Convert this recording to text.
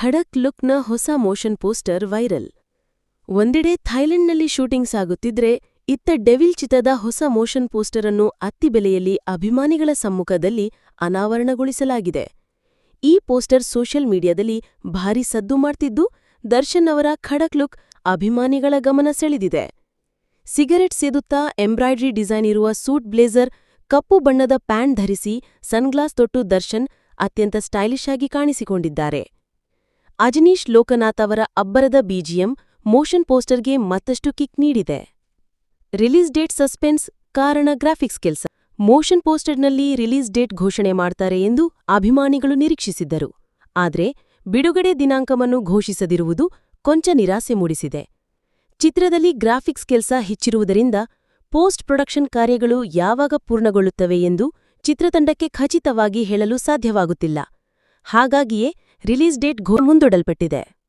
ಖಡಕ್ ಲುಕ್ನ ಹೊಸ motion poster viral. ಒಂದೆಡೆ ಥೈಲೆಂಡ್ನಲ್ಲಿ ಶೂಟಿಂಗ್ ಸಾಗುತ್ತಿದ್ರೆ, ಇತ್ತ ಡೆವಿಲ್ ಚಿತ್ರದ ಹೊಸ ಮೋಷನ್ ಪೋಸ್ಟರ್ ಅನ್ನು ಅತ್ತಿಬೆಲೆಯಲ್ಲಿ ಅಭಿಮಾನಿಗಳ ಸಮ್ಮುಖದಲ್ಲಿ ಅನಾವರಣಗೊಳಿಸಲಾಗಿದೆ. ಈ ಪೋಸ್ಟರ್ ಸೋಷಿಯಲ್ ಮೀಡಿಯಾದಲ್ಲಿ ಭಾರೀ ಸದ್ದು ಮಾಡ್ತಿದ್ದು, ದರ್ಶನ್ ಅವರ ಖಡಕ್ ಲುಕ್ ಅಭಿಮಾನಿಗಳ ಗಮನ ಸೆಳೆದಿದೆ. ಸಿಗರೆಟ್ ಸೇದುತ್ತಾ ಎಂಬ್ರಾಯ್ಡ್ರಿ ಡಿಸೈನ್ ಇರುವ ಸೂಟ್ ಬ್ಲೇಸರ್, ಕಪ್ಪು ಬಣ್ಣದ ಪ್ಯಾಂಟ್ ಧರಿಸಿ ಸನ್ಗ್ಲಾಸ್ ತೊಟ್ಟು ದರ್ಶನ್ ಅತ್ಯಂತ ಸ್ಟೈಲಿಶ್ ಆಗಿ ಕಾಣಿಸಿಕೊಂಡಿದ್ದಾರೆ. ಅಜನೀಶ್ ಲೋಕನಾಥ್ ಅವರ ಅಬ್ಬರದ ಬಿಜಿಎಂ ಮೋಷನ್ ಪೋಸ್ಟರ್ಗೆ ಮತ್ತಷ್ಟು ಕಿಕ್ ನೀಡಿದೆ. ರಿಲೀಸ್ ಡೇಟ್ ಸಸ್ಪೆನ್ಸ್, ಕಾರಣ ಗ್ರಾಫಿಕ್ಸ್ ಕೆಲಸ. ಮೋಷನ್ ಪೋಸ್ಟರ್ನಲ್ಲಿ ರಿಲೀಸ್ ಡೇಟ್ ಘೋಷಣೆ ಮಾಡ್ತಾರೆ ಎಂದು ಅಭಿಮಾನಿಗಳು ನಿರೀಕ್ಷಿಸಿದ್ದರು. ಆದರೆ, ಬಿಡುಗಡೆ ದಿನಾಂಕವನ್ನು ಘೋಷಿಸದಿರುವುದು ಕೊಂಚ ನಿರಾಸೆ ಮೂಡಿಸಿದೆ. ಚಿತ್ರದಲ್ಲಿ ಗ್ರಾಫಿಕ್ಸ್ ಕೆಲಸ ಹೆಚ್ಚಿರುವುದರಿಂದ ಪೋಸ್ಟ್ ಪ್ರೊಡಕ್ಷನ್ ಕಾರ್ಯಗಳು ಯಾವಾಗ ಪೂರ್ಣಗೊಳ್ಳುತ್ತವೆ ಎಂದು ಚಿತ್ರತಂಡಕ್ಕೆ ಖಚಿತವಾಗಿ ಹೇಳಲು ಸಾಧ್ಯವಾಗುತ್ತಿಲ್ಲ. ಹಾಗಾಗಿಯೇ ರಿಲೀಸ್ ಡೇಟ್ ಘೋ ಮುಂದೂಡಲ್ಪಟ್ಟಿದೆ.